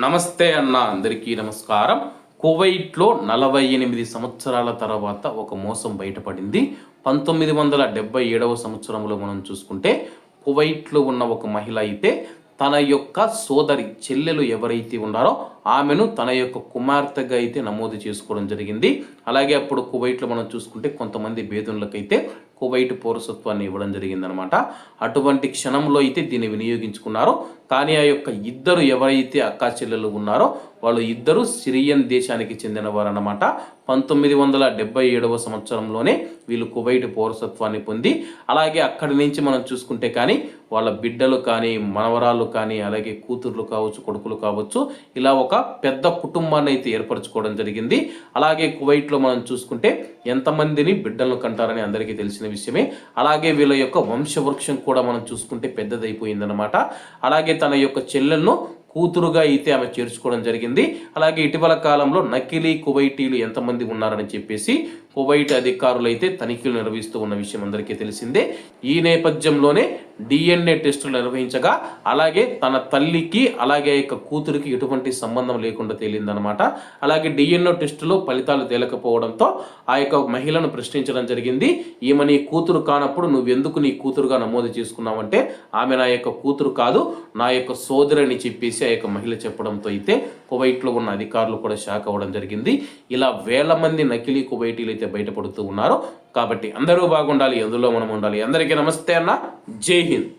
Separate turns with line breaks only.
నమస్తే అన్న అందరికీ నమస్కారం. కువైట్లో నలభై ఎనిమిది సంవత్సరాల తర్వాత ఒక మోసం బయటపడింది. పంతొమ్మిది వందల డెబ్బై ఏడవ సంవత్సరంలో మనం చూసుకుంటే కువైట్లో ఉన్న ఒక మహిళ అయితే తన యొక్క సోదరి చెల్లెలు ఎవరైతే ఉన్నారో ఆమెను తన యొక్క కుమార్తెగా అయితే నమోదు చేసుకోవడం జరిగింది. అలాగే అప్పుడు కువైట్లో మనం చూసుకుంటే కొంతమంది బేదునులకైతే కువైట్ పౌరసత్వాన్ని ఇవ్వడం జరిగిందనమాట అటువంటి క్షణంలో అయితే దీన్ని వినియోగించుకున్నారు. కానీ ఆ యొక్క ఇద్దరు ఎవరైతే అక్కా చెల్లెలు ఉన్నారో వాళ్ళు ఇద్దరు సిరియన్ దేశానికి చెందినవారు అన్నమాట పంతొమ్మిది వందల డెబ్బై ఏడవ సంవత్సరంలోనే వీళ్ళు కువైట్ పౌరసత్వాన్ని పొంది అలాగే అక్కడి నుంచి మనం చూసుకుంటే కానీ వాళ్ళ బిడ్డలు కానీ మనవరాలు కానీ అలాగే కూతుర్లు కావచ్చు కొడుకులు కావచ్చు ఇలా ఒక పెద్ద కుటుంబాన్ని అయితే ఏర్పరచుకోవడం జరిగింది. అలాగే కువైట్లో మనం చూసుకుంటే ఎంతమందిని బిడ్డలను కంటారని అందరికీ తెలిసిన విషయమే. అలాగే వీళ్ళ యొక్క వంశవృక్షం కూడా మనం చూసుకుంటే పెద్దదైపోయిందనమాట అలాగే తన యొక్క చెల్లెలను కూతురుగా అయితే ఆమె చేర్చుకోవడం జరిగింది. అలాగే ఇటీవల కాలంలో నకిలీ కువైటీలు ఎంతమంది ఉన్నారని చెప్పేసి కువైట్ అధికారులు అయితే తనిఖీలు నిర్వహిస్తూ ఉన్న విషయం అందరికీ తెలిసిందే. ఈ నేపథ్యంలోనే డిఎన్ఏ టెస్టులు నిర్వహించగా అలాగే తన తల్లికి అలాగే యొక్క కూతురికి ఎటువంటి సంబంధం లేకుండా తేలిందనమాట అలాగే డిఎన్ఏ టెస్టులో ఫలితాలు తేలకపోవడంతో ఆ యొక్క మహిళను ప్రశ్నించడం జరిగింది. ఈమె నీ కూతురు కానప్పుడు నువ్వు ఎందుకు నీ కూతురుగా నమోదు చేసుకున్నావంటే ఆమె నా యొక్క కూతురు కాదు నా యొక్క సోదరని చెప్పేసి ఆ యొక్క మహిళ చెప్పడంతో అయితే కువైట్లో ఉన్న అధికారులు కూడా షాక్ అవ్వడం జరిగింది. ఇలా వేల మంది నకిలీ కువైటీలు అయితే బయటపడుతూ ఉన్నారు కాబట్టి అందరూ బాగుండాలి ఎందులో మనం ఉండాలి? అందరికీ నమస్తే అన్న. జై హింద్.